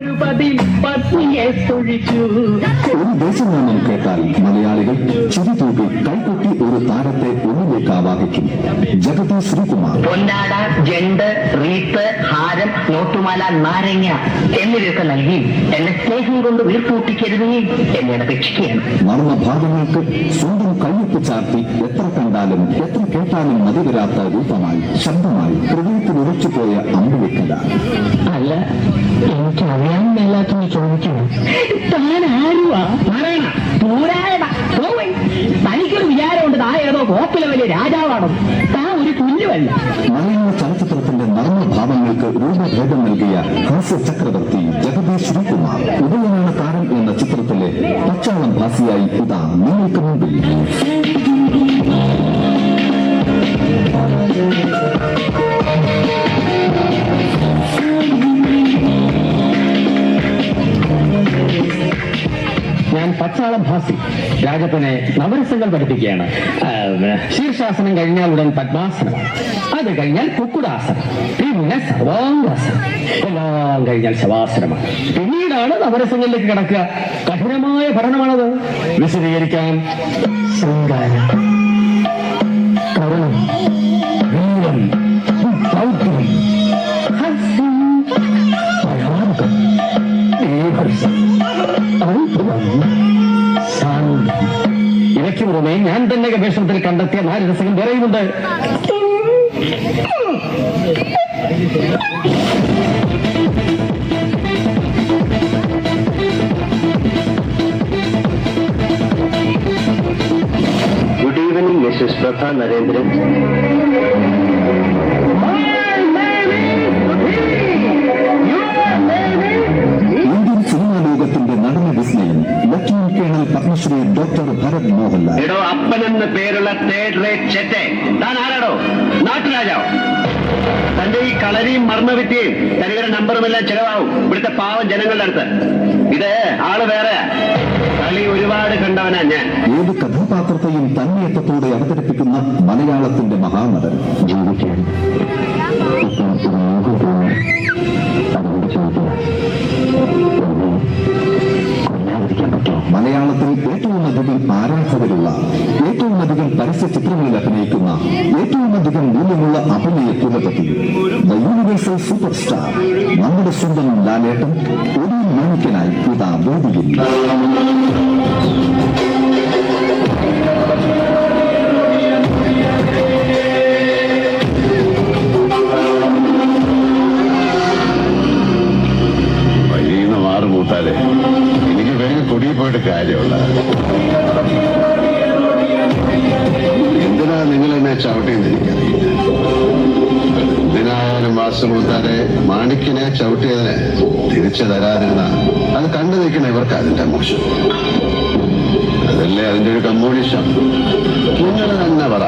ഒരു ദേശനാമം കേട്ടാൽ മലയാളികൾ ചിരി തൂക്കി കൈകൊട്ടി ഒരു താരത്തെ ആവാഹിക്കും. ജഗതി ശ്രീകുമാർ. പൊന്നാട ജണ്ട് റീത്ത് ഹാരം നോട്ടുമാല നാരങ്ങ എന്നിവയൊക്കെ നൽകി എന്നെ സ്നേഹം കൊണ്ട് വീർപ്പൂട്ടിക്കരുതേ എന്നെ അപേക്ഷിക്കുകയാണ്. മർമ്മഭാഗങ്ങൾക്ക് സ്വന്തം കയ്യൊപ്പ് ചാർത്തി എത്ര കണ്ടാലും എത്ര കേട്ടാലും മതി വരാത്ത രൂപമായി ശബ്ദമായി ഹൃദയത്തിൽ ഉറച്ചുപോയ അമ്പുവെക്കല അല്ല എനിക്ക് താൻ ആരുവാ പറയണ. പോരായട. പോവേ തനിക്കൊരു വിചാരമുണ്ട് താ ഏതോ കോപ്പിലെ വലിയ രാജാവാണോ? താ ഒരു പുല്ലുമല്ല മലയാള ചലച്ചിത്രത്തിന്റെ നർമ്മഭാവങ്ങൾക്ക് രൂപഭേദം നൽകിയ ഹാസ്യ ചക്രവർത്തി ജഗതി ശ്രീകുമാർ ഉദയനാണ് താരം എന്ന ചിത്രത്തിലെ പച്ചാളം ഭാസിയായി ഇതാ നിങ്ങൾക്ക് മുമ്പിൽ. ഞാൻ പച്ചാളം ഭാസി രാജപ്പനെ നവരസങ്ങൾ പഠിപ്പിക്കുകയാണ്. ശീർഷാസനം കഴിഞ്ഞാൽ ഉടൻ പത്മാസനം. അത് കഴിഞ്ഞാൽ കുക്കുടാസനം. പിന്നെ സർവാംഗാസനം. എല്ലാം കഴിഞ്ഞാൽ ശവാസനമാണ്. പിന്നീടാണ് നവരസങ്ങളിലേക്ക് കിടക്കുക. കഠിനമായ പഠനമാണത്. വിശദീകരിക്കാൻ ശൃംഗാരം. ഇവയ്ക്ക് പുറമെ ഞാൻ തന്നെ ഗവേഷണത്തിൽ കണ്ടെത്തിയ നാല് പറയുന്നുണ്ട്. Good evening Mrs Prabha Narendran Padmashri doctor Bharat Mohanlal. എടോ അപ്പനെന്ന് പേരുള്ള തേർഡ് റേറ്റ് ചെറ്റെ. താൻ ആരാടോ? നാട്ടുരാജാവ്. തന്റെ ഈ കളരിയും മർമ്മവിദ്യയും തനിവരെ നമ്പറും എല്ലാം ചെലവാകും ഇവിടുത്തെ പാവം ജനങ്ങളുടെ അടുത്ത്. ഇത് ആൾ വേറെ. കളി ഒരുപാട് കണ്ടവനാ ഞാൻ. ഏത് കഥാപാത്രത്തെയും തന്മയത്വത്തോടെ അവതരിപ്പിക്കുന്ന മലയാളത്തിന്റെ മഹാനടൻ. ജീവിക്കാൻ മലയാളത്തിൽ ഏറ്റവും അധികം ആരാധകരുള്ള ഏറ്റവും അധികം പരസ്യ ചിത്രങ്ങളിൽ അഭിനയിക്കുന്ന ഏറ്റവും അധികം മൂല്യമുള്ള അഭിനയ കുലപതി ദ യൂണിവേഴ്സൽ സൂപ്പർ സ്റ്റാർ നമ്മുടെ സ്വന്തം ലാലേട്ടൻ ഒരു മാണിക്കനായി ഇതാ വേദിയിൽ. വഴിന്ന് പോയിട്ട് കാര്യമുള്ള എന്തിനാ നിങ്ങൾ എന്നെ ചവിട്ടിയെന്ന് എനിക്കറിയില്ല. എന്തിനായാലും മാസം മൂത്താലെ മാണിക്കിനെ ചവിട്ടിയതിന് തിരിച്ചു തരാതിരുന്ന അത് കണ്ടു നിൽക്കണ ഇവർക്ക് അതിന്റെ മോശം. അതല്ലേ അതിന്റെ ഒരു കമ്മ്യൂണിസം? നിങ്ങൾ തന്നെ പറ.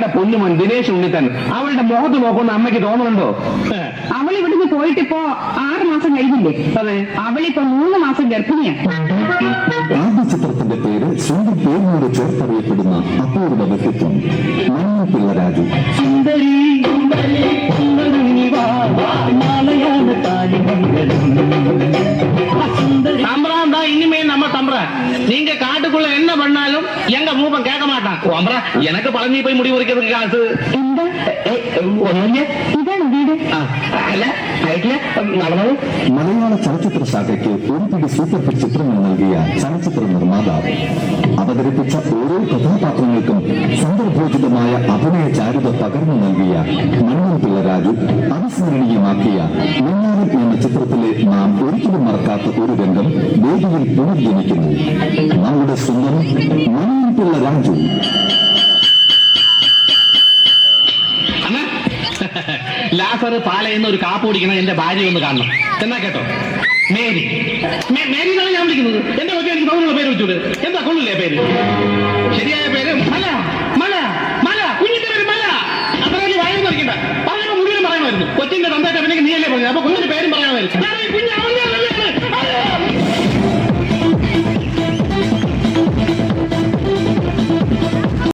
അമ്മയുടെ പൊന്നുമോൻ ദിനേശ് ഉണ്ണിത്തൻ. അവളുടെ മുഖത്ത് നോക്കുന്ന അമ്മയ്ക്ക് തോന്നുന്നുണ്ടോ? അവൾ ഇവിടുന്ന് പോയിട്ടിപ്പോ ആറ് മാസം കഴിഞ്ഞില്ലേ? അതെ. അവളിപ്പോ മൂന്ന് മാസം ഗർഭിണിയാ. ആദ്യ ചിത്രത്തിന്റെ പേര് സ്വന്തം പേരിനോട് ചേർത്തറിയപ്പെടുന്ന അപൂർവ വ്യക്തിത്വം മണ്ണൻ പിള്ള രാജു. സുന്ദരി സുന്ദരി ഇനിമേ നമ്മ വാ, മലയാള என்ன பண்ணாலும் எங்க மூப்பன் கேட்க மாட்டான். எனக்கு பழனி போய் முடிவு உரிக்கிறதுக்கு காசு. മലയാള ചലച്ചിത്ര ശാഖയ്ക്ക് ഒരു പിടി സൂപ്പർ ഹിറ്റ് ചിത്രങ്ങൾ നൽകിയ ചലച്ചിത്ര നിർമ്മാതാവ് അവതരിപ്പിച്ച ഓരോ കഥാപാത്രങ്ങൾക്കും സന്ദർഭോചിതമായ അഭിനയ ചാരുത പകർന്നു നൽകിയ മണ്ണൻ പിള്ള രാജു അവിസ്മരണീയമാക്കിയ മണ്ണാരൻ എന്ന ചിത്രത്തിലെ നാം ഒരിക്കലും മറക്കാത്ത ഒരു രംഗം വേദിയിൽ പുനർജനിക്കുന്നു. നമ്മുടെ സ്വന്തം മണ്ണൻ പിള്ള രാജു. ലാസർ പാലയെന്ന് ഒരു കാപ്പ് കുടിക്കണ എന്റെ ഭാര്യ ഒന്ന് കാണണം. എന്നാ കേട്ടോ? മേരി. മേരി എന്നാണ് ഞാൻ വിളിക്കുന്നത്. എന്റെ കൊച്ചു എനിക്ക് തോന്നുന്ന പേര് വെച്ചൂടെ എന്താ കൊള്ളില്ലേ പേര്? ശരിയായ പേര്? മല. മല. മല. കുഞ്ഞിന്റെ പേര് മല. അത്ര വലിയ വായം പറിക്കണ്ട പറയുമ്പോ മുഴുവൻ പറയണമായിരുന്നു കൊച്ചിന്റെ തന്തേറ്റ പിന്നെ നീയല്ലേ പറഞ്ഞു അപ്പൊ